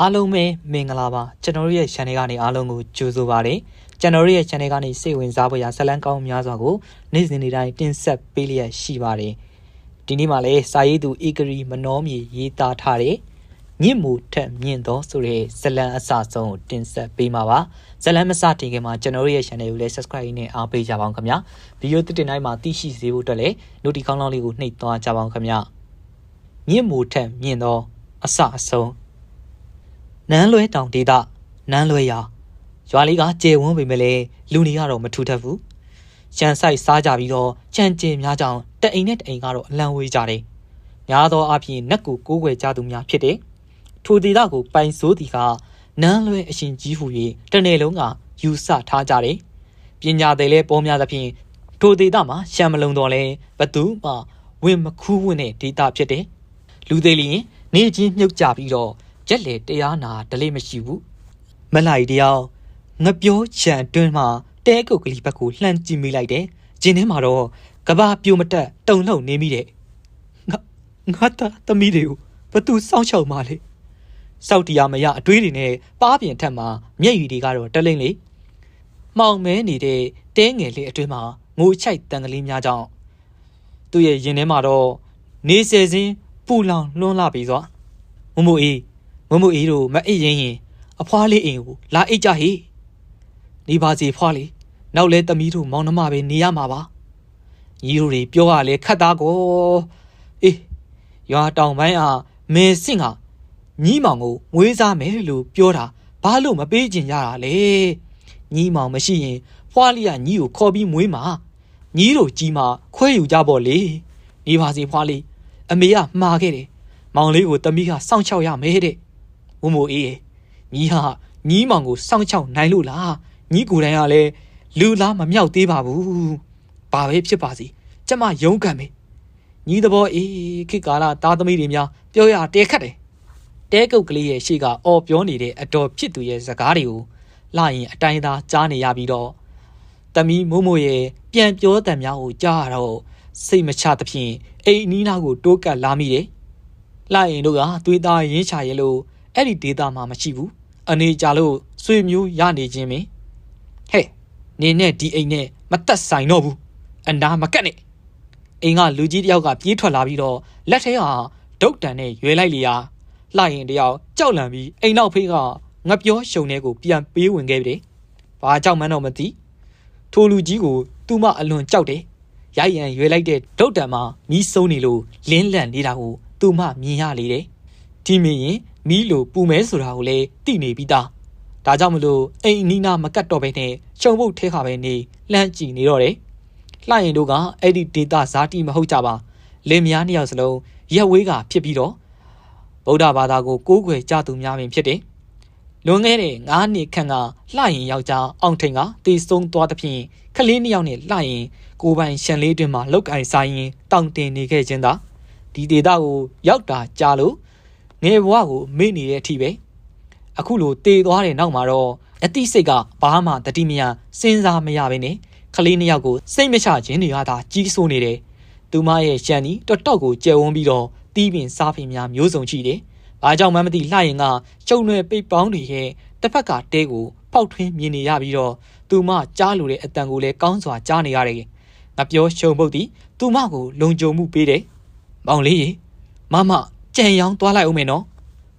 အားလုံးပဲမင်္ဂလာပါကျွန်တော်တို့ရဲ့ channel ကနေအားလုံးကိုကြိုဆိုပါရစေကျွန်တော်တို့ရဲ့ channel ကနေစိတ်ဝင်စားဖို့ရဇလန်းကောင်းများစွာကိုနေ့စဉ်နေ့တိုင်းတင်ဆက်ပေးလျက်ရှိပါတယ်ဒီနေ့မှာလည်းစာရေးသူဧကရီမနောမြေရေးသားထားတဲ့ညစ်မှုထက်မြင့်သောဆိုတဲ့ဇလန်းအစဆုံးကိုတင်ဆက်ပေးမှာပါဇလန်းမစတင်ခင်မှာကျွန်တော်တို့ရဲ့ channel ကိုလည်း subscribe နဲ့အားပေးကြပါအောင်ခင်ဗျာဗီဒီယိုတစ်တင်တိုင်းမှာသိရှိစေဖို့အတွက်လည်း notification ကောင်းလေးကိုနှိပ်သွားကြပါအောင်ခင်ဗျာညစ်မှုထက်မြင့်သောအစအဆုံး နန်းလွဲတောင်ဒေသနန်းလွဲရာရွာလေးကကျေဝန်းပေမဲ့လည်းလူနေကတော့မထူထပ်ဘူးရန်ဆိုင်စားကြပြီးတော့ကြံကျင်များကြောင်တအိမ်နဲ့တအိမ်ကတော့အလံဝေးကြတယ်များသောအားဖြင့်နက်ကိုကိုးကွယ်ကြသူများဖြစ်တယ်ထိုဒေသကိုပိုင်စိုးသည်ကနန်းလွဲအရှင်ကြီးဟူ၍တနေ့လုံးကယူဆထားကြတယ်ပညာသည်လည်းပေါ်များသဖြင့်ထိုဒေသမှာရှံမလုံတော်လဲဘသူမှဝင်မခူးဝင်တဲ့ဒေသဖြစ်တယ်လူသေးလျင်နေချင်းမြုပ်ကြပြီးတော့ ရက်လေတရားနာဒလေးမရှိဘူးမလိုက်တယောက်ငပြောချံတွင်းမှာတဲကုတ်ကလေးဘက်ကိုလှမ်းကြည့်မိလိုက်တယ်ဂျင်းထဲမှာတော့ကဘာပြိုမတက်တုံလှုပ်နေမိတယ်ငါငါတာသမီးတွေကိုဘသူစောင့်ရှောက်မှလဲစောက်တရားမရအတွေးတွေနဲ့ပါးပြင်ထက်မှာမျက်ရည်တွေကတော့တလိမ့်လေမှောင်မဲနေတဲ့တဲငယ်လေးအတွင်းမှာငိုချိုက်တန်ကလေးများကြောင့်သူ့ရဲ့ရင်ထဲမှာတော့နေဆယ်စင်းပူလောင်လွန်းလာပြီဆိုမမိုအေး မမိုအေးတို့မအိပ်ရင်ရင်အဖွားလေးအိမ်ကိုလာအိတ်ကြဟေနေပါစီဖွားလေးနောက်လဲသမီးတို့မောင်နှမပဲနေရမှာပါညီတို့တွေပြောရလဲခတ်သားကိုအေးရွာတောင်ပိုင်းအားမေစင့်ကညီမောင်ကိုမွေးစားမယ်လို့ပြောတာဘာလို့မပေးကြင်ရတာလဲညီမောင်မရှိရင်ဖွားလေးကညီကိုခေါ်ပြီးမွေးမှာညီတို့ကြီးမှခွဲယူကြပေါ့လေနေပါစီဖွားလေးအမေကမှားခဲ့တယ်မောင်လေးကိုတမီးကစောင့်ချောက်ရမယ်တဲ့ မမိုအေးညီဟာညီမောင်ကိုစောင့်ချောက်နိုင်လို့လားညီကိုယ်တိုင်ကလည်းလူလားမမြောက်သေးပါဘူးဘာပဲဖြစ်ပါစေကျမယုံကံပဲညီသဘောအေးခေတ်ကာလသားသမီးတွေများပြောရတဲခတ်တယ်တဲကုတ်ကလေးရဲ့ရှေ့ကအော်ပြောနေတဲ့အတော်ဖြစ်သူရဲ့စကားတွေကိုလှရင်အတိုင်းသားကြားနေရပြီးတော့တမီးမို့မို့ရဲ့ပြန်ပြောတံများကိုကြားရတော့စိတ်မချသဖြင့်အိမ်နီးနားကိုတိုးကပ်လာမိတယ်လှရင်တို့ကသွေးသားရင်းချရဲလို့ အဲ့ဒီဒေတာမှာမရှိဘူးအနေကြလို့ဆွေမျိုးရနေခြင်းမင်းဟဲ့နေနဲ့ဒီအိမ်နဲ့မတက်ဆိုင်တော့ဘူးအနာမကက်နဲ့အိမ်ကလူကြီးတယောက်ကပြေးထွက်လာပြီးတော့လက်ထဲဟာဒုတ်တန်နဲ့ရွေလိုက်လျာလှရင်တယောက်ကြောက်လန့်ပြီးအိမ်နောက်ဖေးကငပြောရှုံတဲ့ကိုပြန်ပေးဝင်ခဲ့ပြီ။ဘာကြောက်မှန်းတော့မသိ။ထိုလူကြီးကိုသူ့မအလွန်ကြောက်တယ်။ရိုက်ရန်ရွေလိုက်တဲ့ဒုတ်တန်မှာမီးစုံနေလို့လင်းလန့်နေတာကိုသူ့မမြင်ရလေတယ်။ဒီမင်းရင် မီးလိုပူမဲဆိုတာကိုလည်းသိနေပြီးသားဒါကြောင့်မလို့အိမ်အနီးနားမကတ်တော့ဘဲနဲ့ရှုံဖို့ထဲခါပဲနေလှမ်းကြည့်နေတော့တယ်လှရင်တို့ကအဲ့ဒီဒေတာဇာတိမဟုတ်ကြပါလင်မယားနှစ်ယောက်စလုံးရက်ဝေးကဖြစ်ပြီးတော့ဗုဒ္ဓဘာသာကိုကိုးကွယ်ကြသူများပင်ဖြစ်တယ်လွန်ခဲ့တဲ့9နှစ်ခန့်ကလှရင်ယောက်ျားအောင်ထိန်ကတည်ဆုံးသွားသဖြင့်ကလေးနှစ်ယောက်နဲ့လှရင်ကိုပိုင်ရှန်လေးတွင်မှလောက်ကင်ဆိုင်ရင်တောင့်တင်နေခဲ့ခြင်းသာဒီဒေတာကိုရောက်တာကြားလို့ ငယ်ဘဝကိုမေ့နေတဲ့အထိပဲအခုလိုတည်သွားတဲ့နောက်မှာတော့အတိစိတ်ကဘာမှတတိမယစဉ်းစားမရဘဲနဲ့ကလေးနှစ်ယောက်ကိုစိတ်မချခြင်းတွေကသာကြီးစိုးနေတယ်သူမရဲ့ရှန်နီတော်တော်ကိုကြဲဝန်းပြီးတော့တီးပင်စားပင်များမျိုးစုံရှိတယ်ဘာကြောင့်မှမသိလှရင်ကကျုံရွယ်ပိတ်ပေါင်းတွေရဲ့တစ်ဖက်ကတဲကိုပေါက်ထွင်းမြင်နေရပြီးတော့သူမကြားလိုတဲ့အတန်ကိုလည်းကောင်းစွာကြားနေရတယ်ငါပြောရှုံပုတ်သည်သူမကိုလုံခြုံမှုပေးတယ်မောင်လေးရေမမ ကြံရောင်းသွားလိုက်အောင်မယ်နော်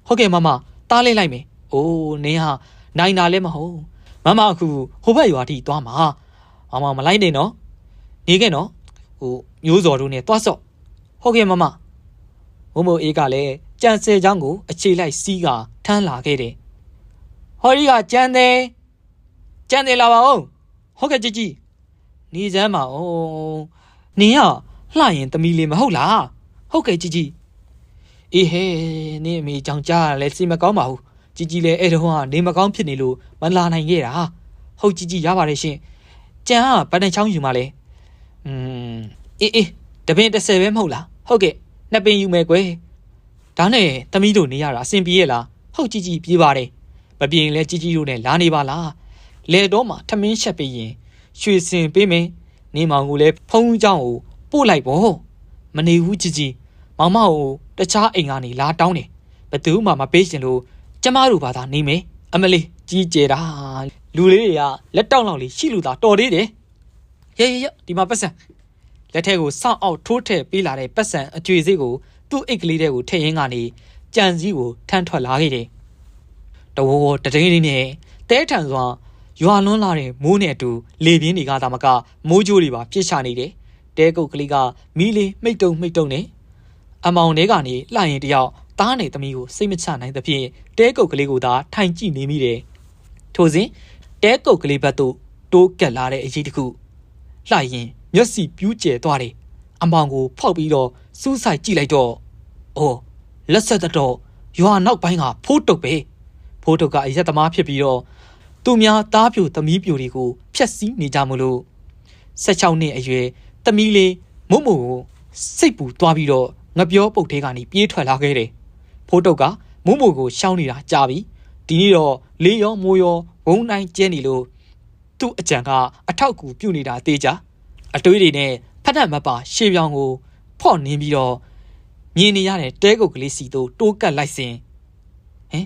ဟုတ်ကဲ့မမတားလေးလိုက်မယ်အိုးနင်းဟာနိုင်တာလည်းမဟုတ်မမအခုဟိုဘက်ရွာထိသွားမှာမမမလိုက်နဲ့နော်နေခဲ့နော်ဟိုမျိုးစော်တို့နဲ့သွားစော့ဟုတ်ကဲ့မမမမိုးအေးကလည်းကြံစဲချောင်းကိုအခြေလိုက်စီးကထမ်းလာခဲ့တယ်ဟော်ရီကကြံတယ်ကြံတယ်လာပါဦးဟုတ်ကဲ့ကြည်ကြည်နေစမ်းပါဦးနင်ကလှရင်သမီးလေးမဟုတ်လားဟုတ်ကဲ့ကြည်ကြည် အေးဟဲနင်းအမေကြောင်ကြားရလဲစီမကောင်းပါဘူးជីជីလည်းအဲ့တော့ကနေမကောင်းဖြစ်နေလို့မလာနိုင်ခဲ့တာဟုတ်ជីជីရပါတယ်ရှင်ကြံကဗတန်ချောင်းယူมาလဲอืมအေးအေးတပင်30ပဲမဟုတ်လားဟုတ်ကဲ့နှစ်ပင်ယူမယ်ကွယ်ဒါနဲ့သမီးတို့နေရတာအဆင်ပြေရဲ့လားဟုတ်ជីជីပြေးပါတယ်မပြေရင်လဲជីជីတို့နဲ့လာနေပါလားလေတော့မှထမင်းချက်ပေးရင်ရွှေစင်ပေးမယ်နေမောင်ကိုလည်းဖုံးเจ้าကိုပို့လိုက်ပေါ့မနေဘူးជីជីမောင်မကို တခြားအိမ်ကနေလာတောင်းတယ်ဘသူမှမပေးရှင်လို့ကျမတို့ဘာသာနေမယ်အမလေးကြီးကျယ်တာလူလေးတွေကလက်တောက်လောက်လေးရှိလူသာတော်သေးတယ်ရေရေရေဒီမှာပတ်စံလက်ထဲကိုစောင့်အောင်ထိုးထည့်ပေးလာတဲ့ပတ်စံအကျွေစိတ်ကိုသူ့အိတ်ကလေးထဲကိုထည့်ရင်းကနေကြံစည်းကိုထမ်းထွက်လာခဲ့တယ်တဝဝတတိန်လေးနဲ့တဲထန်စွာရွာလွန်းလာတဲ့မိုးနဲ့အတူလေပြင်းတွေကသာမကမိုးကြိုးတွေပါပြစ်ချနေတယ်တဲကုတ်ကလေးကမီးလေးမိတ်တုံမိတ်တုံနဲ့ အမောင်ထဲကနေလှရင်တယောက်သားနေသမီးကိုစိတ်မချနိုင်သဖြင့်တဲကုတ်ကလေးကိုသာထိုင်ကြည့်နေမိတယ်ထို့စဉ်တဲကုတ်ကလေးဘက်သို့တိုးကက်လာတဲ့အရေးတစ်ခုလှရင်မျက်စိပြူးကျဲသွားတယ်အမောင်ကိုဖောက်ပြီးတော့စူးဆိုင်ကြည့်လိုက်တော့အော်လက်ဆက်တော့ရွာနောက်ပိုင်းကဖိုးတုတ်ပဲဖိုးတုတ်ကအရက်သမားဖြစ်ပြီးတော့သူများသားပြိုသမီးပြိုတွေကိုဖျက်ဆီးနေကြမလို့16နှစ်အရွယ်သမီးလေးမုံမို့ကိုစိတ်ပူသွားပြီးတော့ ငပြောပုတ်ထဲကနေပြေးထွက်လာခဲ့တယ်ဖိုးတုတ်ကမုံမို့ကိုရှောင်းနေတာကြာပြီဒီနေ့တော့လေးရောမိုးရောဝုံတိုင်းကျဲနေလို့သူ့အကြံကအထောက်အကူပြုနေတာတေးကြအတွေးတွေနဲ့ဖက်တက်မပါရှေးပြောင်ကိုဖော့နင်းပြီးတော့မြင်နေရတဲ့တဲကုတ်ကလေးစီတို့တိုးကတ်လိုက်စဉ်ဟင်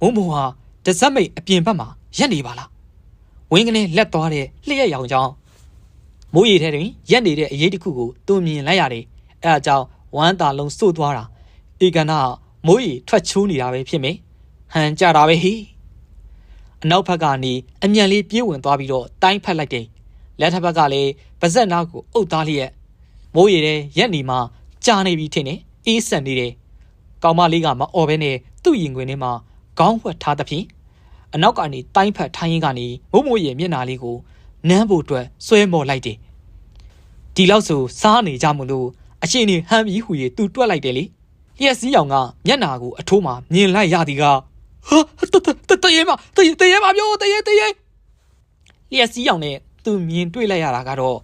မုံမို့ဟာတစက်မိတ်အပြင်ဘက်မှာရက်နေပါလားဝင်းကနေလက်သွားတဲ့လျှက်ရောင်ကြောင်းမိုးရီထဲတွင်ရက်နေတဲ့အရေးတစ်ခုကိုသူမြင်လိုက်ရတယ်အဲအကြောင်း ဝမ်းသာလုံးစို့သွားတာဧကနာမိုးရီထွက်ချိုးနေတာပဲဖြစ်မယ်ဟန်ကြတာပဲဟိအနောက်ဘက်ကနေအမြန်လေးပြေးဝင်သွားပြီးတော့တိုင်းဖက်လိုက်တယ်လက်ထပ်ဘက်ကလည်းပါဇက်နာကိုအုပ်သားလျက်မိုးရီထဲရက်နေမှကြာနေပြီထင်တယ်အေးဆက်နေတယ်ကောင်မလေးကမအော်ဘဲနဲ့သူ့ရင်ခွင်ထဲမှာခေါင်းဝှက်ထားသဖြင့်အနောက်ကနေတိုင်းဖက်ထိုင်းရင်ကနေမိုးမိုးရဲ့မျက်နာလေးကိုနမ်းဖို့အတွက်ဆွဲမော်လိုက်တယ်ဒီလောက်ဆိုစားနေကြမလို့ အရှင်နေဟမ်ပြီးဟူ၍သူတွက်လိုက်တယ်လေလျက်စည်းရောင်ကမျက်နာကိုအထိုးမှမြင်လိုက်ရသည်ကဟာတတတရေမတရေတရေမပြောတရေတရေလျက်စည်းရောင်နဲ့သူမြင်တွေ့လိုက်ရတာကတော့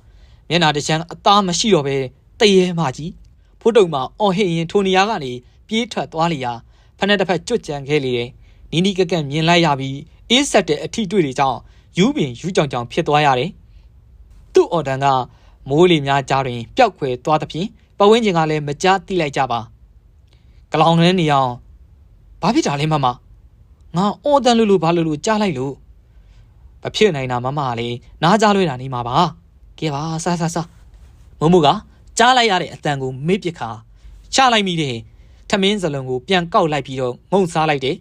မျက်နာတစ်ချမ်းအသားမရှိတော့ပဲတရေမကြီးဖိုးတုံမှာအော်ဟစ်ရင်ထိုနေရာကနေပြေးထွက်သွားလျာဖက်နဲ့တစ်ဖက်ကြွကြံခဲ့လေတယ်နီနီကက်ကက်မြင်လိုက်ရပြီးအေးဆက်တဲ့အထီတွေ့တွေကြောင့်ယူပင်ယူကြောင်ကြောင်ဖြစ်သွားရတယ်သူ့အော်ဒန်ကမိုးလေများကြားတွင်ပျောက်ခွဲသွားသဖြင့် ပဝင်းကျင်ကလည်းမကြားသိလိုက်ကြပါကလောင်ထဲနေအောင်ဘာဖြစ်တာလဲမမငါအော်တန်လူလူဘာလူလူကြားလိုက်လို့မဖြစ်နိုင်တာမမလေးနားကြားလွဲတာနေမှာပါကဲပါဆာဆာဆာမမို့ကကြားလိုက်ရတဲ့အတန်ကိုမေ့ပစ်ခါချလိုက်မိတယ်ထမင်းစလုံးကိုပြန်ကောက်လိုက်ပြီးတော့ငုံစားလိုက်တယ်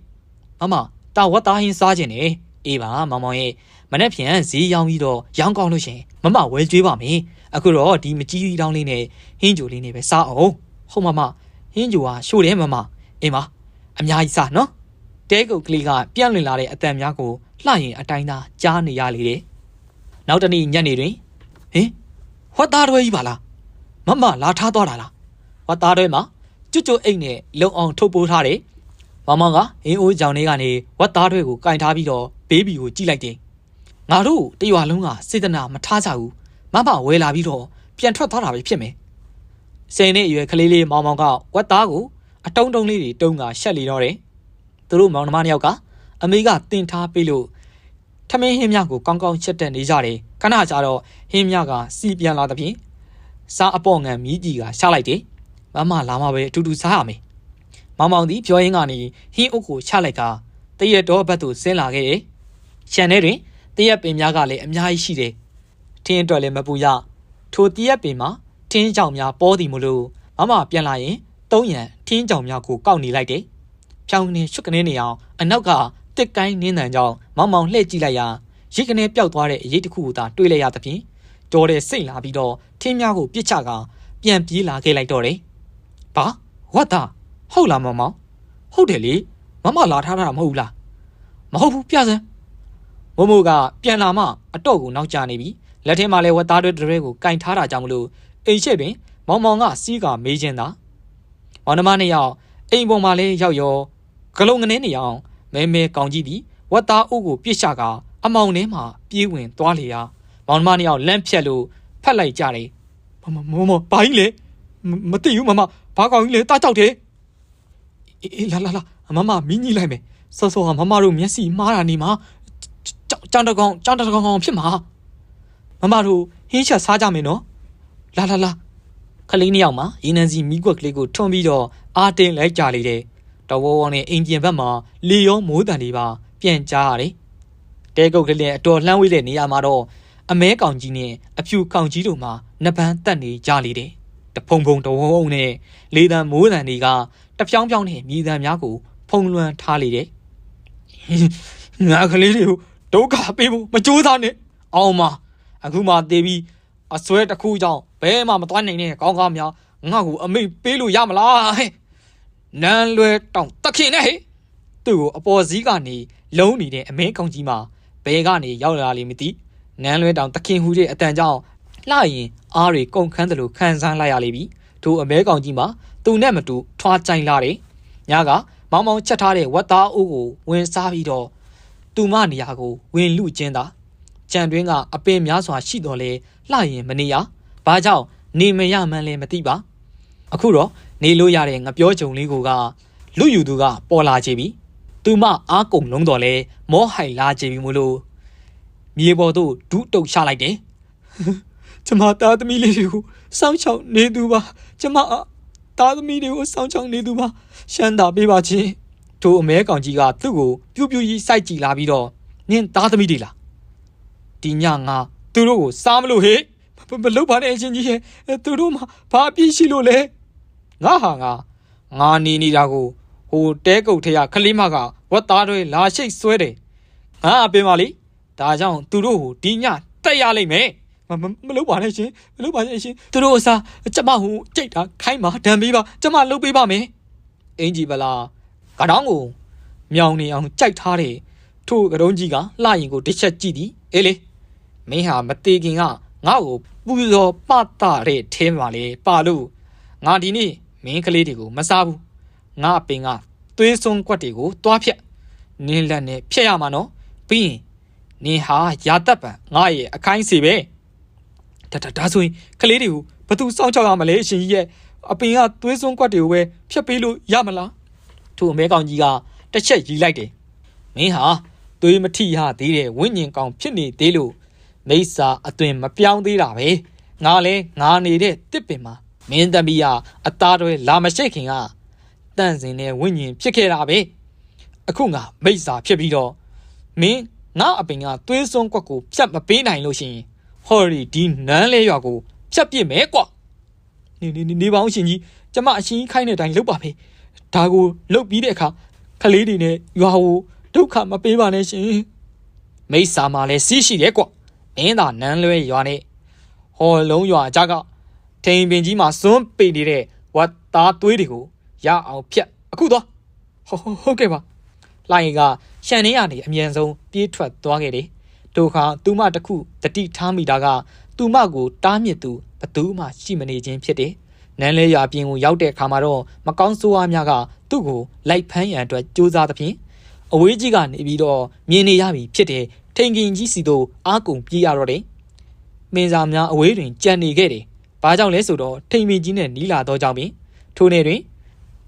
မမတာဝတ်သားဟင်းစားခြင်းနဲ့အေးပါမောင်မောင်ရဲ့မနေ့ဖြန်ဈေးရောင်းပြီးတော့ရောင်းကောင်းလို့ရှင်မမဝယ်ကျွေးပါမယ် အခုတော့ဒီမကြီးကြီးတောင်းလေးနဲ့ဟင်းကြိုလေးနဲ့ပဲစားအောင်ဟုတ်မမဟင်းကြိုကရှို့တယ်မမအေးမအများကြီးစားနော်တဲကုတ်ကလေးကပြန့်လွင်လာတဲ့အတန်များကိုလှရင်အတိုင်းသာကြားနေရလေတယ်နောက်တနေ့ညနေတွင်ဟင်ဟွက်သားတွဲကြီးပါလားမမလာထားသွားတာလားဟွက်သားတွဲမှာကျွတ်ကျွတ်အိတ်နဲ့လုံအောင်ထုတ်ပိုးထားတယ်မောင်မောင်ကဟင်းအိုးကြောင်လေးကနေဝက်သားတွေကိုကင်ထားပြီးတော့ဘေးဘီကိုကြည့်လိုက်တယ်ငါတို့တရွာလုံးကစေတနာမထားကြဘူး မမဝဲလာပြီးတော့ပြန်ထွက်သွားတာပဲဖြစ်မယ်။စိန်နဲ့အရွယ်ကလေးလေးမောင်မောင်ကဝက်သားကိုအတုံးတုံးလေးတွေတုံးကရှက်လီတော့တယ်။သူတို့မောင်နှမနှစ်ယောက်ကအမေကတင်ထားပေးလို့ထမင်းဟင်းမြကိုကောင်းကောင်းချက်တက်နေကြတယ်။ခဏကြာတော့ဟင်းမြကစီပြန်လာသဖြင့်စားအပေါ့ငံမြည်ကြီးကရှားလိုက်တယ်။မမလာမှပဲအတူတူစားရမယ်။မောင်မောင်သည်ပြောရင်းကနေဟင်းအုပ်ကိုချလိုက်ကတရက်တော့ဘက်သို့ဆင်းလာခဲ့တယ်။ခြံထဲတွင်တရက်ပင်များကလည်းအများကြီးရှိတယ်။ ထင်းအတွက်လည်းမပူရ။ထိုတရက်ပင်မှာထင်းကြောင်များပေါ်သည်မလို့မမပြန်လာရင်သုံးရန်ထင်းကြောင်များကိုကောက်နေလိုက်တယ်။ဖြောင်းနေရှုပ်ကနေနေအောင်အနောက်ကတစ်ကိုင်းနင်းတန်ကြောင်မောင်မောင်လှည့်ကြည့်လိုက်ရာရိတ်ကနေပျောက်သွားတဲ့အရေးတစ်ခုကိုသာတွေးလိုက်ရသဖြင့်တော်တဲ့စိတ်လာပြီးတော့ထင်းများကိုပြစ်ချကပြန်ပြေးလာခဲ့လိုက်တော့တယ်။ဘာဝတ်တာဟုတ်လားမောင်မောင်ဟုတ်တယ်လေမမလာထားတာမဟုတ်ဘူးလားမဟုတ်ဘူးပြစမ်းမမိုကပြန်လာမှအတော့ကိုနောက်ကျနေပြီ လက်ထဲမှာလဲဝတ်သားတွေတရဲကိုကင်ထားတာကြောင့်မလို့အိမ်ရှိပင် မောင်မောင်ကစီးကမေးခြင်းသာမောင်နှမနှစ်ယောက်အိမ်ပေါ်မှာလဲရောက်ရောဂလုံးငနေနေအောင်မဲမဲကောင်းကြည့်ပြီးဝတ်သားအုပ်ကိုပြစ်ချကအမောင်ထဲမှာပြေးဝင်သွားလေရာမောင်နှမနှစ်ယောက်လန့်ဖြတ်လို့ဖက်လိုက်ကြတယ်မမမမဘာကြီးလဲမသိဘူးမမဘာကောင်ကြီးလဲတားကြောက်တယ်အေးလာလာလာမမမင်းကြီးလိုက်မယ်စောစောကမမတို့မျက်စိမှားတာနေမှာကြောင်တကောင်ကြောင်တကောင်ကောင်ဖြစ်မှာ မမတို့ဟင်းချက်စားကြမယ်နော်လာလာလာခလေးနှစ်ယောက်မှာရေနံစီမီးကွက်ကလေးကိုထွန်ပြီးတော့အာတင်လိုက်ကြလေတယ်တဝဝနဲ့အင်ဂျင်ဘက်မှာလေရောမိုးတန်တွေပါပြန်ကြားရတယ်တဲကုတ်ကလေးအတော်လှမ်းဝေးတဲ့နေရာမှာတော့အမဲကောင်ကြီးနဲ့အဖြူကောင်ကြီးတို့မှနှစ်ပန်းတက်နေကြလေတယ်တဖုံဖုံတဝုံနဲ့လေတံမိုးတံတွေကတဖြောင်းဖြောင်းနဲ့မြည်တံများကိုဖုံလွှမ်းထားလေတယ်ငါကလေးတွေကိုဒုက္ခပေးဖို့မကြိုးစားနဲ့အောင်မ အခုမှတေးပြီးအစွဲတစ်ခုကြောင့်ဘဲမှမသွားနိုင်တဲ့ကောင်းကားများငါ့ကိုအမိတ်ပေးလို့ရမလားဟဲ့နန်းလွဲတောင်တခင်နဲ့ဟဲ့သူ့ကိုအပေါ်စည်းကနေလုံးနေတဲ့အမဲကောင်ကြီးမှာဘဲကနေရောက်လာလိမ့်မသိနန်းလွဲတောင်တခင်ဟူတဲ့အတန်ကြောင့်လှရင်အားတွေကုန်ခန်းတယ်လို့ခံစားလိုက်ရလိမ့်ပြီထိုအမဲကောင်ကြီးမှာသူနဲ့မတူထွားကြိုင်လာတယ်ညကမောင်မောင်ချက်ထားတဲ့ဝက်သားအိုးကိုဝင်စားပြီးတော့သူမနေရာကိုဝင်လူကျင်းတာ ကြံတွင်းကအပင်များစွာရှိတော်လဲလှရင်မနေရဘာကြောင့်နေမရမှန်းလဲမသိပါအခုတော့နေလို့ရတဲ့ငပြောကြုံလေးကိုကလူယူသူကပေါ်လာကြပြီသူမအားကုန်လုံးတော်လဲမောဟိုင်လာကြပြီမို့လို့မြေပေါ်သို့ဒုတုတ်ချလိုက်တယ်ကျမသားသမီးလေးတွေကိုစောင့်ချောက်နေသူပါကျမသားသမီးတွေကိုစောင့်ချောက်နေသူပါရှမ်းသာပေးပါချင်းထိုအမဲကောင်ကြီးကသူ့ကိုပြူးပြူးကြီးစိုက်ကြည့်လာပြီးတော့နင်းသားသမီးတွေလား ဒီညငါသူတို့ကိုစားမလို့ဟေ့မလုပ်ပါနဲ့အရှင်ကြီးရဲ့သူတို့မှဘာအပြစ်ရှိလို့လဲငါဟာငါငါနေနေတာကိုဟိုတဲကုတ်ထရခလေးမကဝတ်သားတွေလာရှိတ်ဆွဲတယ်ငါအပင်ပါလေဒါကြောင့်သူတို့ကိုဒီညတက်ရလိမ့်မယ်မမမလုပ်ပါနဲ့ရှင်မလုပ်ပါနဲ့ရှင်သူတို့အစားကျမဟိုကြိတ်တာခိုင်းပါဒံပေးပါကျမလုပ်ပေးပါမယ်အင်ကြီးဗလားကတောင်းကိုမြောင်နေအောင်ကြိုက်ထားတယ်ထို့ကတုံးကြီးကလှရင်ကိုတစ်ချက်ကြည့်သည်အေးလေ မင်းဟာမသေးခင်ကငါ့ကိုပူဇော်ပတတဲ့ထဲမှာလေပါလို့ငါဒီနေ့မင်းကလေးတွေကိုမစားဘူးငါအပင်ကသွေးစွန်းကွက်တွေကိုတွားဖြက်နင်းလက်နဲ့ဖြက်ရမှာနော်ပြီးရင်နင်ဟာရာတက်ပံငါရဲ့အခိုင်းစီပဲဒါဒါဒါဆိုရင်ကလေးတွေကိုဘသူစောင့်ချောက်ရမလဲအရှင်ကြီးရဲ့အပင်ကသွေးစွန်းကွက်တွေကိုပဲဖြတ်ပေးလို့ရမလားထို့အမဲကောင်ကြီးကတစ်ချက်ရီလိုက်တယ်မင်းဟာသွေးမထိရသေးတဲ့ဝိညာဉ်ကောင်ဖြစ်နေသေးလို့ မိစ္ဆာအသွင်မပြောင်းသေးတာပဲငါလဲငါနေတဲ့တစ်ပင်မှာမင်းသမီးဟာအသားတွေလာမရှိခင်ကတန့်စင်တဲ့ဝိညာဉ်ဖြစ်ခဲ့တာပဲအခုငါမိစ္ဆာဖြစ်ပြီးတော့မင်းငါအပင်ကသွေးစွန်းကွက်ကိုဖြတ်မပေးနိုင်လို့ရှိရင်ဟော်ရီဒီနန်းလဲရွာကိုဖြတ်ပြစ်မယ်ကွာနေနေနေပါအောင်ရှင်ကြီးကျမအရှင်ကြီးခိုင်းတဲ့အတိုင်းလုပ်ပါမယ်ဒါကိုလုပ်ပြီးတဲ့အခါခလေးတွေနဲ့ရွာကိုဒုက္ခမပေးပါနဲ့ရှင်မိစ္ဆာမှာလဲစီးရှိတယ်ကွာ မင်းသာနန်းလွဲရွာနဲ့ဟော်လုံးရွာအကြကထိန်ပင်ကြီးမှာစွန်းပေနေတဲ့ဝတ်သားသွေးတွေကိုရအောင်ဖြတ်အခုတော့ဟုတ်ဟုတ်ကဲ့ပါလိုင်ကရှန်နေရနေအမြန်ဆုံးပြေးထွက်သွားခဲ့တယ်ဒုခါသူမတခုတတိထားမိတာကသူမကိုတားမြစ်သူဘသူမှရှိမနေခြင်းဖြစ်တယ်နန်းလဲရွာပြင်ကိုရောက်တဲ့အခါမှာတော့မကောင်းဆိုးဝါးများကသူ့ကိုလိုက်ဖမ်းရန်အတွက်ကြိုးစားသဖြင့်အဝေးကြီးကနေပြီးတော့မြင်နေရပြီဖြစ်တယ် ထိန်ကင်ကြီးစီတို့အားကုန်ပြေးရတော့တယ်မင်းစာများအဝေးတွင်ကြံနေခဲ့တယ်ဘာကြောင့်လဲဆိုတော့ထိန်မင်ကြီးနဲ့နီးလာတော့ကြောင့်ပင်ထိုနေ့တွင်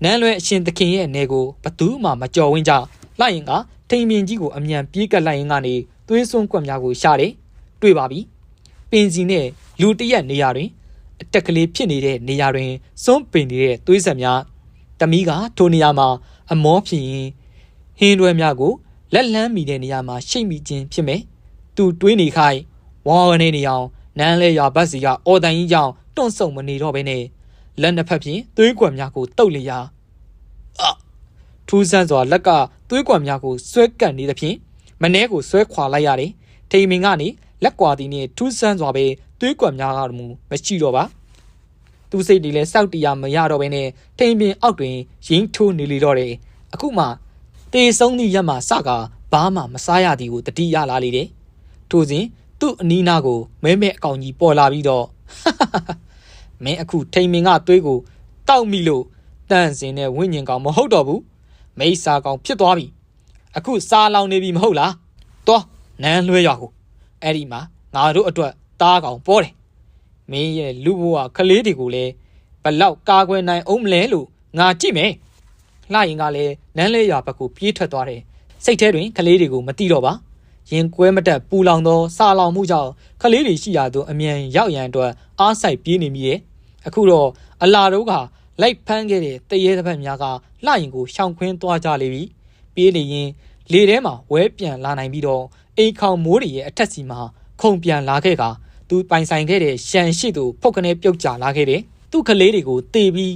နန်းလွဲအရှင်သခင်ရဲ့အနေကိုဘသူမှမကြော်ဝင်းကြလိုက်ရင်ကထိန်မင်ကြီးကိုအမြန်ပြေးကပ်လိုက်ရင်ကနေသွေးစွန်းကွက်များကိုရှာတယ်တွေ့ပါပြီပင်စီနဲ့လူတရက်နေရာတွင်အတက်ကလေးဖြစ်နေတဲ့နေရာတွင်စွန့်ပင်နေတဲ့သွေးဆက်များတမီးကထိုနေရာမှာအမောဖြစ်ရင်ဟင်းတွဲများကို လက်လန်းမိတဲ့နေရာမှာရှိတ်မိခြင်းဖြစ်မယ်သူတွေးနေခိုင်းဝါဝနေနေအောင်နန်းလဲရွာဘတ်စီကအော်တန်ကြီးကြောင့်တွန့်ဆုံမနေတော့ဘဲနဲ့လက်နှစ်ဖက်ဖြင့်သွေးကွက်များကိုတုတ်လျာအထူးဆန်းစွာလက်ကသွေးကွက်များကိုဆွဲကပ်နေသဖြင့်မနှဲကိုဆွဲခွာလိုက်ရတယ်ထိန်မင်ကနေလက်ကွာသည်နှင့်ထူးဆန်းစွာပဲသွေးကွက်များကမူမရှိတော့ပါသူစိတ်တွေလည်းစောက်တရားမရတော့ဘဲနဲ့ထိန်ပင်အောက်တွင်ရင်းထိုးနေလေတော့တယ်အခုမှ တေဆုံးသည့်ရက်မှစကားဘာမှမစားရသည်ကိုတတိရလာလေတယ်ထို့စဉ်သူ့အနီးနားကိုမဲမဲအကောင်ကြီးပေါ်လာပြီးတော့မင်းအခုထိန်မင်ကသွေးကိုတောက်မိလို့တန့်စင်တဲ့ဝိညာဉ်ကောင်မဟုတ်တော့ဘူးမိစ္ဆာကောင်ဖြစ်သွားပြီအခုစားလောင်နေပြီမဟုတ်လားတော့နန်းလွှဲရကိုအဲ့ဒီမှာငါတို့အတွက်တားကောင်ပေါ်တယ်မင်းရဲ့လူဘဝကလေးတွေကိုလည်းဘလောက်ကာကွယ်နိုင်အောင်မလဲလို့ငါကြည့်မယ် လှရင်ကလည်းနန်းလဲရဘက်ကိုပြေးထွက်သွားတယ်စိတ်ထဲတွင်ကလေးတွေကိုမတိတော့ပါရင်ကွဲမတက်ပူလောင်သောစာလောင်မှုကြောင့်ကလေးတွေရှိရာသို့အမြန်ရောက်ရန်အတွက်အားဆိုင်ပြေးနေမိရဲ့အခုတော့အလာတို့ကလိုက်ဖမ်းခဲ့တဲ့တရေတစ်ဖက်များကလှရင်ကိုရှောင်ခွင်းသွားကြလေပြီပြေးနေရင်လေထဲမှာဝဲပြန်လာနိုင်ပြီးတော့အိမ်ခေါင်မိုးတွေရဲ့အထက်စီမှာခုံပြန်လာခဲ့ကသူပိုင်ဆိုင်ခဲ့တဲ့ရှန်ရှိသူဖုတ်ကနေပြုတ်ကျလာခဲ့တယ်သူ့ကလေးတွေကိုတေပြီး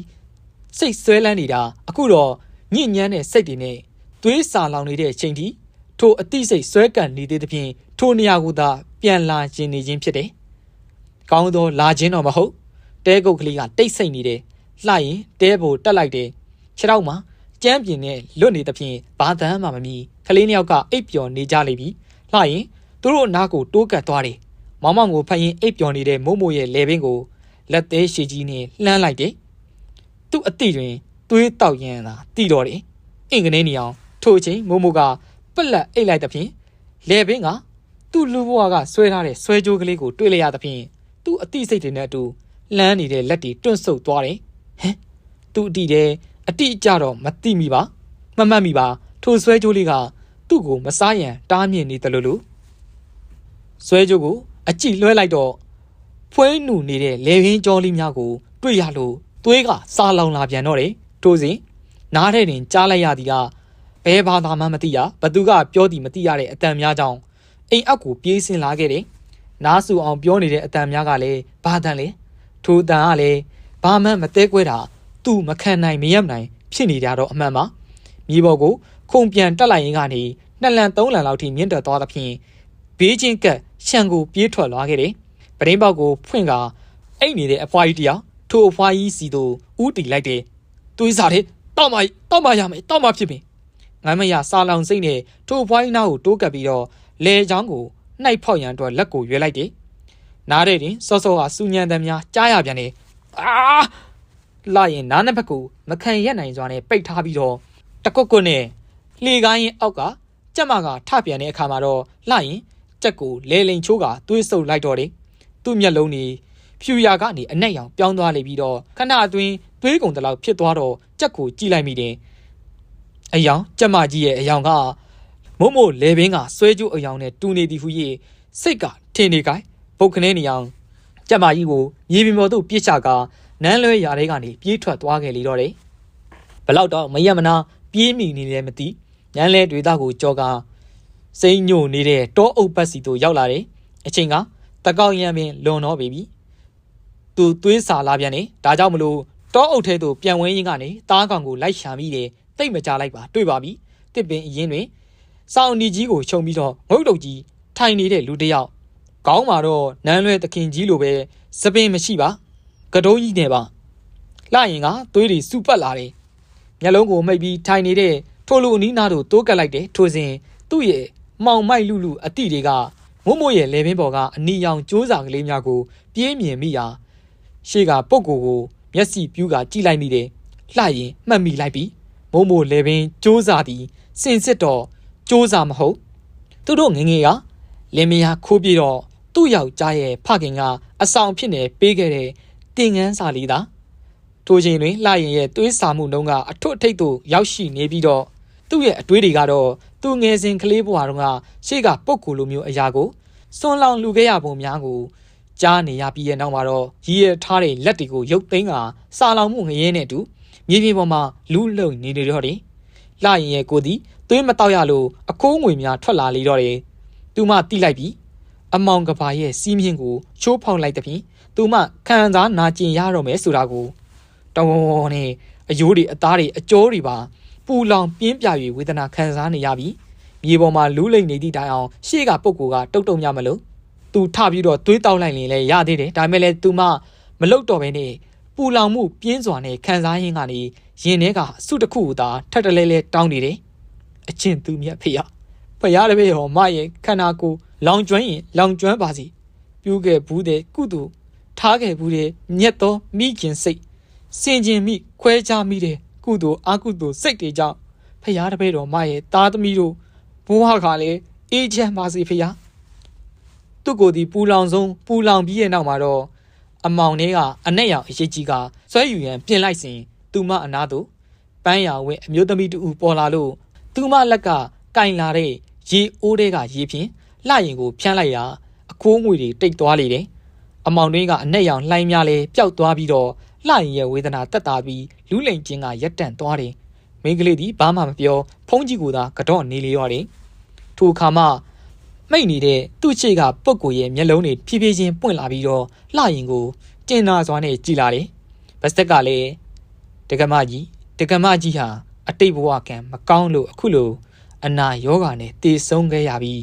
စိတ်ဆွဲလန်းနေတာအခုတော့ညဉ့်ညမ်းတဲ့စိတ်တွေနဲ့သွေးစာလောင်နေတဲ့အချိန်ထိထိုအတိစိတ်ဆွဲကန်နေသေးသဖြင့်ထိုနေရာကိုသာပြန်လာခြင်းနေခြင်းဖြစ်တယ်။ကောင်းသောလာခြင်းတော့မဟုတ်တဲကုတ်ကလေးကတိတ်ဆိတ်နေတယ်။လှရင်တဲဘိုတက်လိုက်တယ်။ခြေထောက်မှာကြမ်းပြင်းနဲ့လွတ်နေသဖြင့်ဘာသမ်းမှမမီကလေးနှစ်ယောက်ကအိပ်ပျော်နေကြလိမ့်ပြီ။လှရင်သူတို့အနားကိုတိုးကပ်သွားတယ်။မောင်မောင်ကိုဖတ်ရင်အိပ်ပျော်နေတဲ့မို့မို့ရဲ့လေပင်ကိုလက်သေးရှည်ကြီးနဲ့လှမ်းလိုက်တယ်။ သူ့အတိတွင်သွေးတောက်ရမ်းတာတီတော်တယ်။အင်ကနေနေအောင်ထိုအချိန်မို့မို့ကပက်လက်အိတ်လိုက်သဖြင့်လေပင်ကသူ့လူဘဝကဆွဲထားတဲ့ဆွဲကြိုးကလေးကိုတွေ့လိုက်ရသဖြင့်သူ့အတိစိတ်တွေနဲ့အတူလှမ်းနေတဲ့လက်တွေတွန့်ဆုတ်သွားတယ်ဟမ်သူ့အတိတဲ့အတိအကျတော့မသိမိပါမမှတ်မိပါထိုဆွဲကြိုးလေးကသူ့ကိုမစားရန်တားမြစ်နေတယ်လို့လို့ဆွဲကြိုးကိုအကြည့်လွှဲလိုက်တော့ဖွဲနူနေတဲ့လေရင်းကြောလေးများကို တွေ့ရလို့ သွေးကစားလောင်လာပြန်တော့တယ်ထို့စဉ်နားထဲတွင်ကြားလိုက်ရသည်ကဘဲဘာသာမှမသိရဘသူကပြောသည်မသိရတဲ့အတန်များကြောင့်အိမ်အောက်ကိုပြေးဆင်းလာခဲ့တယ်။နားဆူအောင်ပြောနေတဲ့အတန်များကလည်းဘာတန်လဲ။ထိုတန်ကလည်းဘာမှမတဲကွဲတာသူ့မခံနိုင်မရမနိုင်ဖြစ်နေကြတော့အမှန်ပါ။မြေပေါ်ကိုခုံပြန်တက်လိုက်ရင်ကနေနှစ်လန်သုံးလန်လောက်ထိမြင့်တက်သွားသဖြင့်ဘေးချင်းကပ်ရှန်ကိုပြေးထွက်လာခဲ့တယ်။ပရင်းပေါက်ကိုဖွင့်ကအိတ်နေတဲ့အဖွားကြီးတယောက် ထိုအဖွားကြီးစီတို့ဥတီလိုက်တယ်။သွေးစားတဲ့တောက်မတောက်မရမယ်တောက်မဖြစ်ပင်ငမ်းမရစာလောင်စိတ်နဲ့ထို့ဖွားကြီးနားကိုတိုးကပ်ပြီးတော့လဲချောင်းကိုနှိုက်ဖောက်ရန်အတွက်လက်ကိုရွေလိုက်တယ်။နားတဲ့တင်စောစောကစူညံတံများကြားရပြန်တယ်။အာလာရင်နားနှစ်ဖက်ကိုမခံရက်နိုင်စွာနဲ့ပိတ်ထားပြီးတော့တကွတ်ကွတ်နဲ့လှေကိုင်းရင်အောက်ကကြက်မကထပြန်တဲ့အခါမှာတော့လှရင်ကြက်ကိုလဲလိန်ချိုးကသွေးဆုပ်လိုက်တော့တယ်။သူ့မျက်လုံးကြီး ဖြူရကနေအနက်ရောင်ပြောင်းသွားလေပြီးတော့ခဏအတွင်းသွေးကုန်တလောက်ဖြစ်သွားတော့ကြက်ကိုကြည့်လိုက်မိတယ်။အယောင်ကြက်မကြီးရဲ့အယောင်ကမုံမို့လေဘင်းကဆွဲကျိုးအယောင်နဲ့တူနေသည်ဟု၍စိတ်ကထင်နေကိုင်ပုတ်ခနဲနေအောင်ကြက်မကြီးကိုမြေပြင်ပေါ်သို့ပြစ်ချကနန်းလွဲရာထဲကနေပြေးထွက်သွားခဲ့လေတော့တယ်။ဘလောက်တော့မရမနာပြေးမိနေတယ်မသိညန်းလဲတွေသားကိုကြောကစိမ့်ညို့နေတဲ့တောအုပ်ပတ်စီတို့ရောက်လာတယ်။အချိန်ကတကောက်ရံပင်လွန်တော့ပြီပြီ။ သူသွေးစာလာပြန်နေဒါကြောင့်မလို့တောအုပ်ထဲသို့ပြန်ဝင်းရင်းကနေတားကောင်ကိုလိုက်ရှာမိတယ်တိတ်မကြလိုက်ပါတွေ့ပါပြီ။တစ်ပင်အရင်တွင်စောင်းနီကြီးကိုခြုံပြီးတော့ငုတ်တုတ်ကြီးထိုင်နေတဲ့လူတစ်ယောက်ကောင်းမှာတော့နန်းလွဲသခင်ကြီးလိုပဲစပင်မရှိပါကတုံးကြီးနေပါလှရင်ကသွေးတွေစုပတ်လာတယ်မျက်လုံးကိုမှိတ်ပြီးထိုင်နေတဲ့ထိုလူအနီးနားတို့တိုးကပ်လိုက်တယ်ထိုစဉ်သူ့ရဲ့မောင်မိုက်လူလူအတိတွေကမုံမို့ရဲ့လေပင်ပေါ်ကအနီရောင်ကြိုးစာကလေးများကိုပြေးမြင်မိရာ ရှေ့ကပုတ်ကိုကိုမျက်စိပြူးကကြည့်လိုက်မိတယ်လှရင်မှတ်မိလိုက်ပြီမုံမို့လေပင်ကြိုးစာသည်စင်စစ်တော့စူးစာမဟုတ်သူတို့ငငယ်ကလင်မယားခိုးပြီးတော့သူ့ယောက်ျားရဲ့ဖခင်ကအဆောင်ဖြစ်နေပေးခဲ့တဲ့တင်ငန်းစာလေးသာထိုချိန်တွင်လှရင်ရဲ့သွေးစာမှုနှုံးကအထွတ်အထိပ်သို့ရောက်ရှိနေပြီးတော့သူ့ရဲ့အတွေးတွေကတော့သူငယ်စဉ်ကလေးဘဝတုန်းကရှေ့ကပုတ်ကူလိုမျိုးအရာကိုစွန့်လောင်လူခဲ့ရပုံများကို ကြားနေရပြီးရဲ့နောက်မှာတော့ရည်ရထားတဲ့လက်တွေကိုရုပ်သိမ်းကစာလောင်မှုငရဲနဲ့တူမြေပြင်ပေါ်မှာလူးလုံနေနေတော့တယ်လှရင်ရဲ့ကိုသည်သွေးမတောက်ရလို့အခိုးငွေများထွက်လာလေတော့တယ်။သူမတိလိုက်ပြီ။အမောင်ကဘာရဲ့စီးမြင့်ကိုချိုးဖောက်လိုက်တဲ့ဖြင့်သူမခံစားနာကျင်ရတော့မယ်ဆိုတာကိုတောင်းနဲ့အယိုးတွေအသားတွေအကျော်တွေပါပူလောင်ပြင်းပြ၍ဝေဒနာခံစားနေရပြီ။မြေပေါ်မှာလူးလိမ့်နေသည့်တိုင်အောင်ရှေ့ကပုတ်ကိုကတုတ်တုံညမလို့ သူထပြီးတော့သွေးတောက်လိုက်ရင်လည်းရသေးတယ်ဒါပေမဲ့လည်းသူမမလုတ်တော့ဘဲနဲ့ပူလောင်မှုပြင်းစွာနဲ့ခံစားရင်းကနေရင်ထဲကအဆုတစ်ခုသာထပ်တလဲလဲတောင်းနေတယ်အချင်းသူမြတ်ဖေရဖရတပည့်ဟောမရဲ့ခန္ဓာကိုယ်လောင်ကျွမ်းရင်လောင်ကျွမ်းပါစီပြူးခဲ့ဘူးတဲ့ကုသိုလ်ထားခဲ့ဘူးတဲ့မြတ်သောမိခင်စိတ်စင်ကျင်မိခွဲခြားမိတဲ့ကုသိုလ်အကုသိုလ်စိတ်တွေကြောင့်ဖရတပည့်တော်မရဲ့သားသမီးတို့ဘဝကလည်းအေးချမ်းပါစီဖရ သူ့ကိုယ်ဒီပူလောင်ဆုံးပူလောင်ပြီးရဲ့နောက်မှာတော့အမောင်လေးကအနက်ရောင်အရေးကြီးကဆွဲယူရန်ပြင်လိုက်စဉ်သူမအနာတို့ပန်းရဝဲအမျိုးသမီးတူပေါ်လာလို့သူမလက်ကကင်လာတဲ့ရေအိုးတွေကရေဖြင့်လှရင်ကိုဖြန်းလိုက်ရာအခိုးငွေတွေတိတ်သွားလေတယ်။အမောင်တွင်းကအနက်ရောင်လှိုင်းများလဲပျောက်သွားပြီးတော့လှရင်ရဲ့ဝေဒနာတက်တာပြီးလူးလိန်ချင်းကရက်တန့်သွားတယ်မိန်းကလေးသည်ဘာမှမပြောဖုံးကြီးကိုသာကတော့နေလေရတယ်ထိုအခါမှ မိတ်နေတဲ့သူ့ချစ်ကပုတ်ကိုရဲ့မျက်လုံးတွေဖြည်းဖြည်းချင်းပွင့်လာပြီးတော့လှရင်ကိုတင်နာစွာနဲ့ကြည်လာတယ်ဗစတက်ကလည်းတက္ကမကြီးတက္ကမကြီးဟာအတိတ်ဘဝကံမကောင်းလို့အခုလိုအနာယောဂာနဲ့တည်ဆုံးခဲ့ရပြီး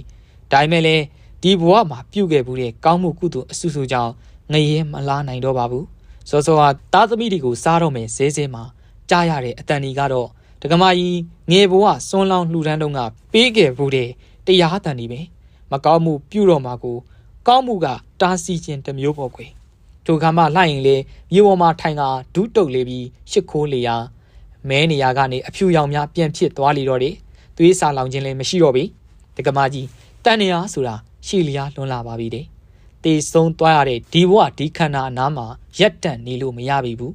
ဒါပေမဲ့လည်းဒီဘဝမှာပြုတ်ခဲ့မှုတဲ့ကောင်းမှုကုသိုလ်အဆူဆူကြောင့်ငရဲမလားနိုင်တော့ပါဘူးစောစောကသားသမီးတွေကိုစားတော့မယ်ဈေးဈေးမှာကြားရတဲ့အတန်ဒီကတော့ဒကမာကြီးငယ်ဘဝစွန်းလောင်းလှူဒန်းတော့ကပေးခဲ့မှုတဲ့တရားတန်ဒီပဲ မကောင်းမှုပြုတော့မှာကို ကောင်းမှုကတားဆီးခြင်းတစ်မျိုးပေါ့ကွယ်ထိုကမှလှရင်လေမြေပေါ်မှာထိုင်ကဒူးတုတ်လေးပြီးရှစ်ခိုးလေရာမဲနေရာကနေအဖြူရောင်များပြန်ဖြစ်သွားလေတော့တယ်သွေးစာလောင်ခြင်းလည်းမရှိတော့ပြီဒကမာကြီးတန်နေရဆိုတာရှီလျာလွန်လာပါပြီတဲ့တေဆုံးသွားရတဲ့ဒီဘဝဒီခန္ဓာအနားမှာရက်တန့်နေလို့မရပြီဘူး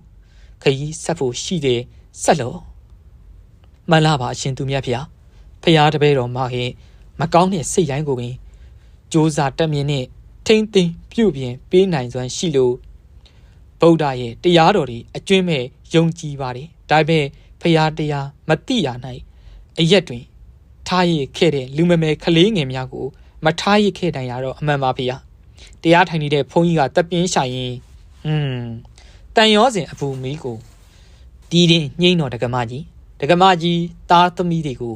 ခရီးဆက်ဖို့ရှိတယ်ဆက်လို့မှန်လားပါအရှင်သူမြတ်ဖျားဖျားတပည့်တော်မဟင်မကောင်းတဲ့စိတ်ရိုင်းကိုပင် စ조사တက်မြင်နဲ့ထိမ့်သိမ့်ပြုတ်ပြင်ပေးနိုင်စွမ်းရှိလို့ဗုဒ္ဓရဲ့တရားတော်တွေအကျွင်းမဲ့ယုံကြည်ပါတယ်ဒါပေမဲ့ဖျားတရားမတိရ၌အရက်တွင်ထားရခဲ့တဲ့လူမမယ်ခလေးငယ်များကိုမထားရခဲ့တိုင်ရတော့အမှန်ပါဖေ။တရားထိုင်နေတဲ့ဘုန်းကြီးကတပ်ပြင်းရှာရင်อืมတန်ရောစဉ်အပူမီးကိုတီးတင်ညှိမ့်တော်ဒကမကြီးဒကမကြီးသားသမီးတွေကို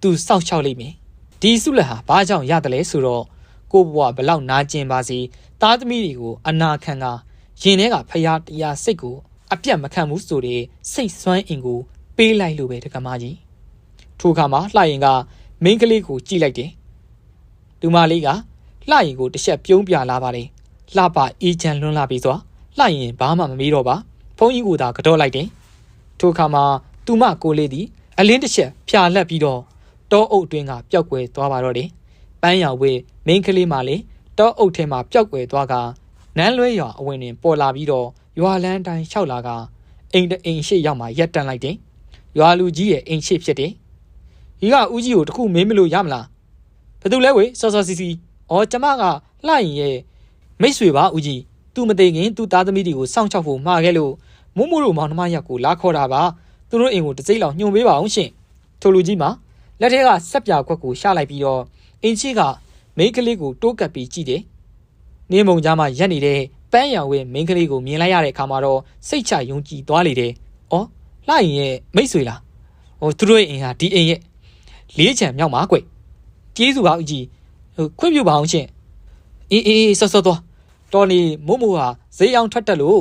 သူစောက်ချောက်လိမ့်မယ်။ ဒီစုလက်ဟာဘာကြောင့်ရတယ်လဲဆိုတော့ကိုဘွားဘလောက်နာကျင်ပါစေသားသမီးတွေကိုအနာခံကရင်ထဲကဖရာတရားစိတ်ကိုအပြတ်မခံဘူးဆိုတဲ့စိတ်စွမ်းအင်ကိုပေးလိုက်လို့ပဲဒကမကြီးထိုအခါမှာလှရင်ကမိန်းကလေးကိုကြည့်လိုက်တယ်လူမလေးကလှရင်ကိုတစ်ချက်ပြုံးပြလာပါတယ်လှပအေးချမ်းလွန်းလာပြီဆိုလှရင်ဘာမှမမေးတော့ပါဖုန်းကြီးကိုသာကတော့လိုက်တယ်ထိုအခါမှာသူမကိုလေးသည်အလင်းတစ်ချက်ဖြာလက်ပြီးတော့ တောအုပ်အတွင်းကပျောက်ကွယ်သွားပါတော့တယ်ပန်းရောင်ဝေးမိန်းကလေးမှလည်းတောအုပ်ထဲမှာပျောက်ကွယ်သွားကနန်းလွဲရွာအဝင်တွင်ပေါ်လာပြီးတော့ရွာလန်းတိုင်းလျှောက်လာကအိမ်တအိမ်ရှိရောက်မှရက်တန်လိုက်တယ်ရွာလူကြီးရဲ့အိမ်ရှိဖြစ်တယ်ဒီကဦးကြီးကိုတခုမင်းမလို့ရမလားဘယ်သူလဲဝေစောစောစီစီအော်ကျမကလှရင်ရဲ့မိတ်ဆွေပါဦးကြီးသူမသိခင်သူသားသမီးတွေကိုစောင့်ချောက်ဖို့မှာခဲ့လို့မိုးမိုးတို့မောင်နှမရက်ကိုလာခေါ်တာပါသူတို့အိမ်ကိုတစ်စိမ့်လောက်ညှုံပေးပါအောင်ရှင်ထိုလူကြီးမှာ လက်ထဲကဆက်ပြခွက်ကိုရှာလိုက်ပြီးတော့အင်းချီကမိန်းကလေးကိုတိုးကပ်ပြီးကြည့်တယ်နေမုံကြားမှာရက်နေတဲ့ပန်းရောင်ဝဲမိန်းကလေးကိုမြင်လိုက်ရတဲ့အခါမှာတော့စိတ်ချယုံကြည်သွားလေတယ်။အော်လှရင်ရဲ့မိတ်ဆွေလား။ဟိုသူတို့ရဲ့အိမ်ဟာဒီအိမ်ရဲ့လေးချံမြောက်မှာကွ။ကျေးဇူးပါဦးကြီးဟိုခွင့်ပြုပါအောင်ရှင်။အေးအေးဆော့ဆော့သွားတော်နေမို့မို့ဟာဈေးအောင်ထွက်တက်လို့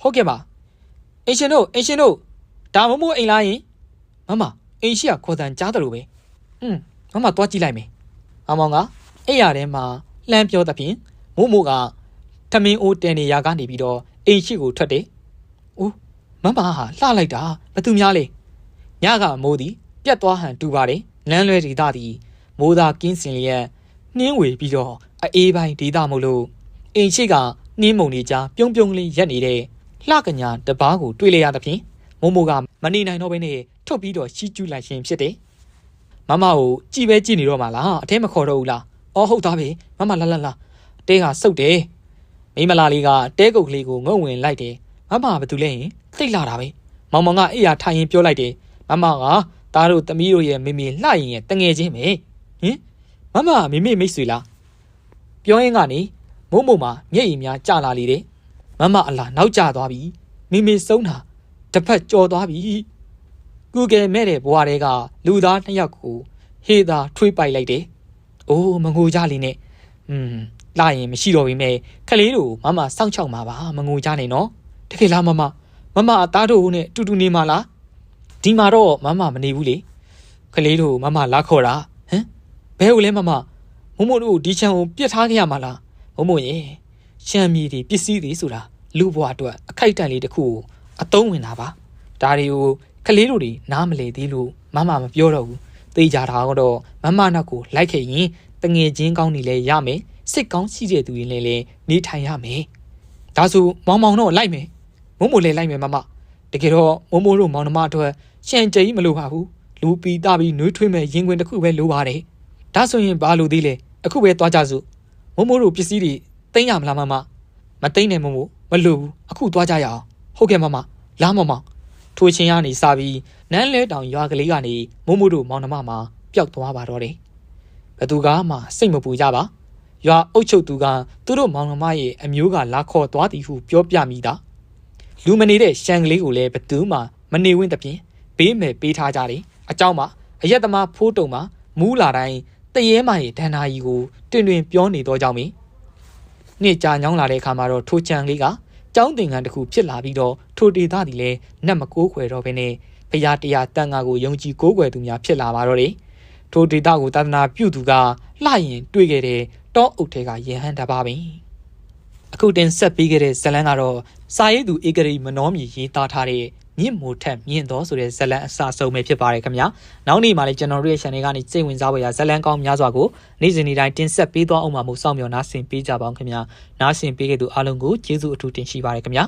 ဟုတ်ကဲ့ပါ။အင်ရှင်တို့အင်ရှင်တို့ဒါမို့မို့အိမ်လားယင်မမအိမ်ရှိကခေါ်တန်ကြားတယ်လို့ပဲ။ อืมမမသွားကြည့်လိုက်မယ်။အမောင်ကအဲ့ရထဲမှာလှမ်းပြောသဖြင့်မို့မို့ကထမင်းအိုးတန်နေရာကနေပြီးတော့အိမ်ရှိကိုထွက်တယ်။အိုးမမဟာလှလိုက်တာဘသူများလဲ။ညကမိုးသည်ပြတ်သွားဟန်တူပါတယ်။လမ်းလွဲဒေသသည်မိုးသာကင်းစင်လျက်နှင်းဝေပြီးတော့အေးပိုင်းဒေသမို့လို့အိမ်ရှိကနှင်းမုံနေကြပြုံးပြုံးလေးရက်နေတဲ့လှကညာတပားကိုတွေ့လိုက်ရသဖြင့်မိုးမိုးကမနေနိုင်တော့ဘဲနဲ့ထုတ်ပြီးတော့ရှီကျူးလိုက်ရှင်ဖြစ်တယ်။ မမကိုကြည်ပဲကြည်နေတော့မှလားအထဲမခေါ်တော့ဘူးလား။အော်ဟုတ်သားပဲမမလာလာလာတဲဟာစုတ်တယ်မိမလာလေးကတဲကုတ်ကလေးကိုငုံဝင်လိုက်တယ်မမဘာတူလဲရင်တိတ်လာတာပဲမောင်မောင်ကအိယာထိုင်ရင်ပြောလိုက်တယ်မမကသားတို့သမီးတို့ရဲ့မိမိလှရင်ရဲ့တငယ်ချင်းပဲဟင်မမမိမိမိတ်ဆွေလားပြောရင်းကနေမုံမုံမှာမျက်ရည်များကျလာလေတယ်မမအလားနောက်ကျသွားပြီမိမိဆုံးတာတစ်ဖက်ကြော်သွားပြီ ကူကယ်မဲ့တဲ့ဘွားတွေကလူသားနှစ်ယောက်ကိုဟေးသာထွေးပိုက်လိုက်တယ်အိုးမငိုကြလေနဲ့อืมလာရင်မရှိတော့ပြီမဲ့ခလေးတို့မမစောင့်ချောက်မှာပါမငိုကြနဲ့နော်တကယ်လားမမမမအသားတို့နဲ့တူတူနေမှာလားဒီမှာတော့မမမနေဘူးလေခလေးတို့မမလာခေါ်တာဟမ်ဘဲကိုလဲမမမမို့တို့ဒီချံကိုပြစ်ထားခဲ့ရမှာလားမမို့ရေရှမ်းမြေတွေပစ္စည်းတွေဆိုတာလူဘွားအတွက်အခိုက်အတန့်လေးတစ်ခုကိုအသုံးဝင်တာပါဒါတွေကို ခလေးတို့တွေနားမလဲသေးလို့မမမပြောတော့ဘူးသိကြတာကတော့မမနောက်ကိုလိုက်ခဲ့ရင်တငယ်ချင်းကောင်းနေလဲရမယ်စိတ်ကောင်းရှိတဲ့သူတွေလည်းလည်းနေထိုင်ရမယ်ဒါဆိုမောင်မောင်တော့လိုက်မယ်မုံမိုလည်းလိုက်မယ်မမတကယ်တော့မုံမိုတို့မောင်နှမအတွက်ရှန်ကြိမလိုပါဘူးလူပီတာပြီးနှွေးထွေးမဲ့ရင်ခွင်တစ်ခုပဲလိုပါတယ်ဒါဆိုရင်ဘာလို့သေးလဲအခုပဲသွားကြစို့မုံမိုတို့ပစ္စည်းတွေသိမ်းရမလားမမမသိမ်းနဲ့မုံမိုမလို့ဘူးအခုသွားကြရအောင်ဟုတ်ကဲ့မမလာမမ ထိုချင်းကနေစပြီးနန်းလဲတောင်ရွာကလေးကနေမိုးမိုးတို့မောင်နှမမှာပျောက်သွားပါတော့တယ်ဘသူကမှစိတ်မပူကြပါရွာအုပ်ချုပ်သူကသူတို့မောင်နှမရဲ့အမျိုးကလာခေါ်သွားသည်ဟုပြောပြမိတာလူမနေတဲ့ရှန်ကလေးကိုလည်းဘသူမှမနေဝင့်တပြင်းဘေးမဲ့ပေးထားကြတယ်အเจ้าမှာအရက်သမားဖိုးတုံမှာမူးလာတိုင်းတရေမရဲ့ဒဏ္ဍာကြီးကိုတွင်တွင်ပြောနေတော့ကြောင်းမင်းနှစ်ကြာညောင်းလာတဲ့အခါမှာတော့ထိုချန်လေးက ကျောင်းသင်္ကန်းတစ်ခုဖြစ်လာပြီးတော့ထိုဒေသသည်လည်းနတ်မကိုးခွေတော့ဘဲနဲ့ဖရာတရားတန်ဃာကိုယုံကြည်ကိုးကွယ်သူများဖြစ်လာပါတော့တယ်ထိုဒေသကိုသာသနာပြုသူကလှရင်တွေ့ခဲ့တဲ့တောအုပ်ထဲကယဟန်တပါပင်အခုတင်ဆက်ပြီးခဲ့တဲ့ဇလန်းကတော့စာရေးသူဧကရီမနောမြေရေးသားထားတဲ့ မြင့်မိုထက်မြင့်တော်ဆိုတဲ့ဇလန်းအစဆုံးပဲဖြစ်ပါတယ်ခင်ဗျာနောက်နေ့မှာလည်းကျွန်တော်တို့ရဲ့ channel ကနေစိတ်ဝင်စားဖို့ရဇလန်းကောင်းများစွာကိုနေ့စဉ်နေ့တိုင်းတင်ဆက်ပေးသွားအောင်မှာမို့စောင့်မျှော်နားဆင်ပေးကြပါအောင်ခင်ဗျာနားဆင်ပေးခဲ့သူအားလုံးကိုကျေးဇူးအထူးတင်ရှိပါတယ်ခင်ဗျာ